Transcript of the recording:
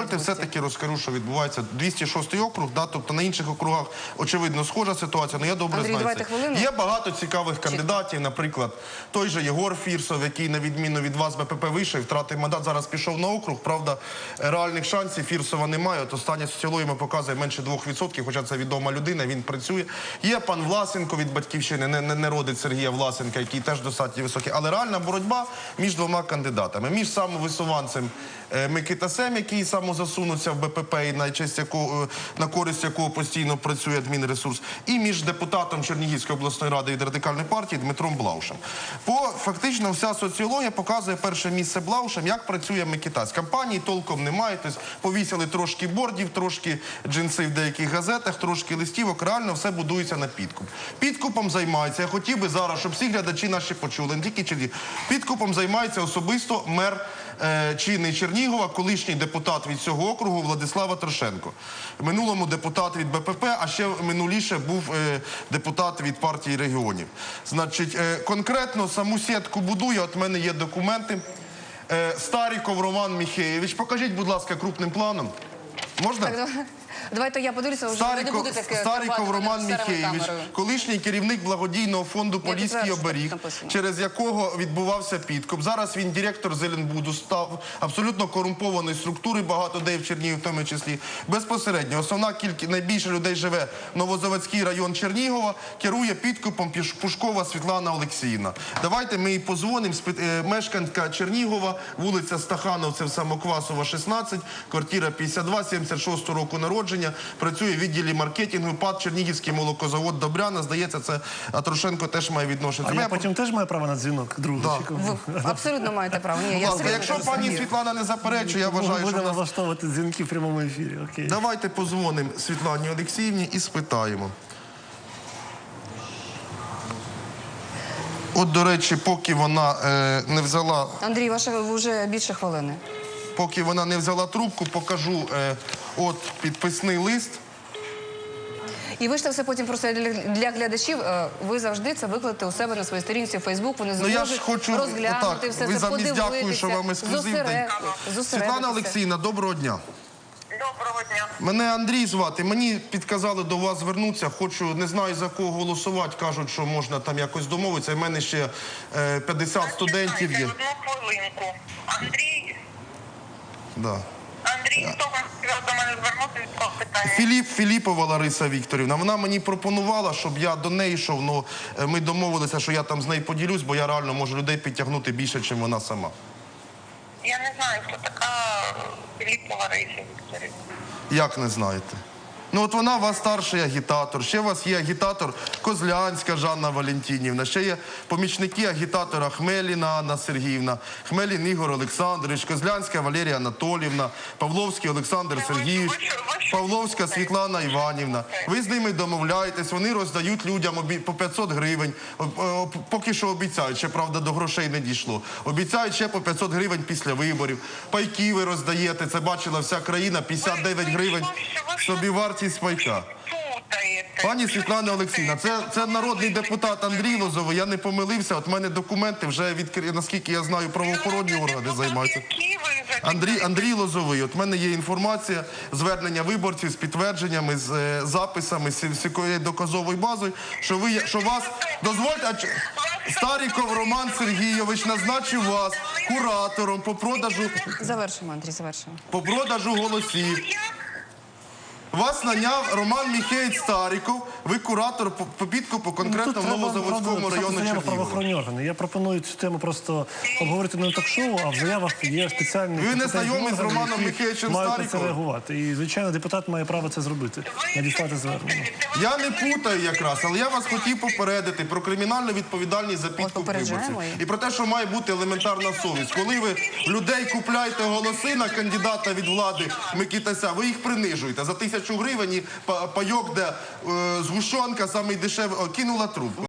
Дозвольте все-таки розкажу, що відбувається 206 округ, да, тобто на інших округах очевидно схожа ситуація, але я добре Андрій, знаю. це. Є багато цікавих кандидатів, наприклад, той же Єгор Фірсов, який на відміну від вас БПП вийшов, втратив мандат, зараз пішов на округ. Правда, реальних шансів Фірсова немає. От остання соціологія показує менше 2%, хоча це відома людина, він працює. Є пан Власенко від батьківщини, не, не, не родить Сергія Власенка, який теж достатньо високий. Але реальна боротьба між двома кандидатами, між самовисуванцем е, Микитасем, який самозасунувся в БПП і на честь якого е, на користь якого постійно працює адмінресурс, і між депутатом Чернігівської обласної ради від радикальної партії Дмитром Блаушем. По фактично вся соціологія показує перше місце Блаушем, як працює Микитась. Кампанії толком немає. Тобто повісили трошки бордів, трошки джинси в деяких газетах, трошки листівок. Реально все будується на підкуп. Підкупом займається. Я хотів би зараз, щоб всі глядачі наші почули, не тільки Чернігів. Підкупом займається особисто мер е, чини Чернігова, колишній депутат від цього округу Владислава Трошенко. Минулому депутат від БПП, а ще минуліше був е, депутат від партії регіонів. Значить, е, конкретно саму сітку будує. От в мене є документи. Старіков Роман Міхеєвич. Покажіть, будь ласка, крупним планом. Можна? Давайте я подивлюся, вже ви не Старіков, будете таке Старіков Роман режисерами Міхеєвич, камерою. колишній керівник благодійного фонду Поліський підтверджую, що оберіг, так написано. через якого відбувався підкуп. Зараз він директор Зеленбуду, став абсолютно корумпованої структури, багато де в Чернігів, в тому числі. Безпосередньо основна кількість найбільше людей живе Новозаводський район Чернігова, керує підкупом Піш- Пушкова Світлана Олексіївна. Давайте ми їй позвонимо. Спит- е, Мешканка Чернігова, вулиця Стахановцев, Самоквасова, 16, квартира 52, 76 року народження. Працює в відділі маркетингу, ПАД Чернігівський молокозавод Добряна. Здається, це а Трошенко теж має відношення. А я потім теж маю право на дзвінок. Да. Ви абсолютно маєте право. Ні, я ласка, якщо пані Світлана не заперечує, я вважаю, що Будемо нас... влаштовувати дзвінки в прямому ефірі. Окей. давайте позвонимо Світлані Олексіївні і спитаємо. От, до речі, поки вона е, не взяла Андрій, ваше вже більше хвилини. Поки вона не взяла трубку, покажу е, от підписний лист. І ви ж це все потім просто для, для глядачів. е, Ви завжди це викладете у себе на своїй сторінці у Фейсбук. Вони Ну зможуть я ж хочу розглянути отак. все Ви це, замість подивитися, дякую, що вам ексклюзив зосередитися. Світлана Олексіївна, доброго дня. Доброго дня. Мене Андрій звати. Мені підказали до вас звернутися. Хочу, не знаю за кого голосувати. Кажуть, що можна там якось домовитися. У мене ще е, 50 студентів є. Одну хвилинку. Андрій, Да. Андрій, хто вам сказав до мене звернутися з того питання? Філіп Філіпова Лариса Вікторівна. Вона мені пропонувала, щоб я до неї йшов. Ну е, ми домовилися, що я там з нею поділюсь, бо я реально можу людей підтягнути більше, ніж вона сама. Я не знаю, хто така Філіпова Лариса Вікторівна. Як не знаєте? Ну от вона у вас старший агітатор. Ще у вас є агітатор Козлянська Жанна Валентинівна. Ще є помічники агітатора Хмеліна Анна Сергіївна, Хмелін Ігор Олександрович, Козлянська Валерія Анатолівна, Павловський Олександр ви- Сергійович, Павловська? Світлана Іванівна. Ви з ними домовляєтесь, вони роздають людям по 500 гривень. Поки що обіцяють, ще правда до грошей не дійшло. Обіцяють ще по 500 гривень після виборів. Пайки ви роздаєте. Це бачила вся країна. 59 Ви- ви гривень собівартість пайка. Пані Світлана Олексійовна, це, це народний депутат Андрій Лозовий. Я не помилився. От в мене документи вже відкрили, наскільки я знаю, правоохоронні органи займаються. Андрій Андрій Лозовий. От в мене є інформація, звернення виборців з підтвердженнями, з е, записами, з всякою доказовою базою, що ви що вас дозвольте, а Старіков Роман Сергійович назначив вас куратором по продажу Завершимо, Андрій, завершимо. по продажу голосів. Вас наняв Роман Міхеєць Старіков, ви куратор по, по підкупу конкретно в Ну, Новозаводському району Чернігова. правоохоронні органи. Я пропоную цю тему просто обговорити не на ток-шоу, а в заявах є спеціальні Ви не знайомі з Романом це Старіковим? реагувати. І, звичайно, депутат має право це зробити, надіслати звернення. Я не путаю якраз, але я вас хотів попередити про кримінальну відповідальність за підкуп виборців. І про те, що має бути елементарна совість. Коли ви людей купляєте голоси на кандидата від влади Микитася, ви їх принижуєте за тисячу гривень і пайок, де е, згущенка, самий дешевий, кинула трубку.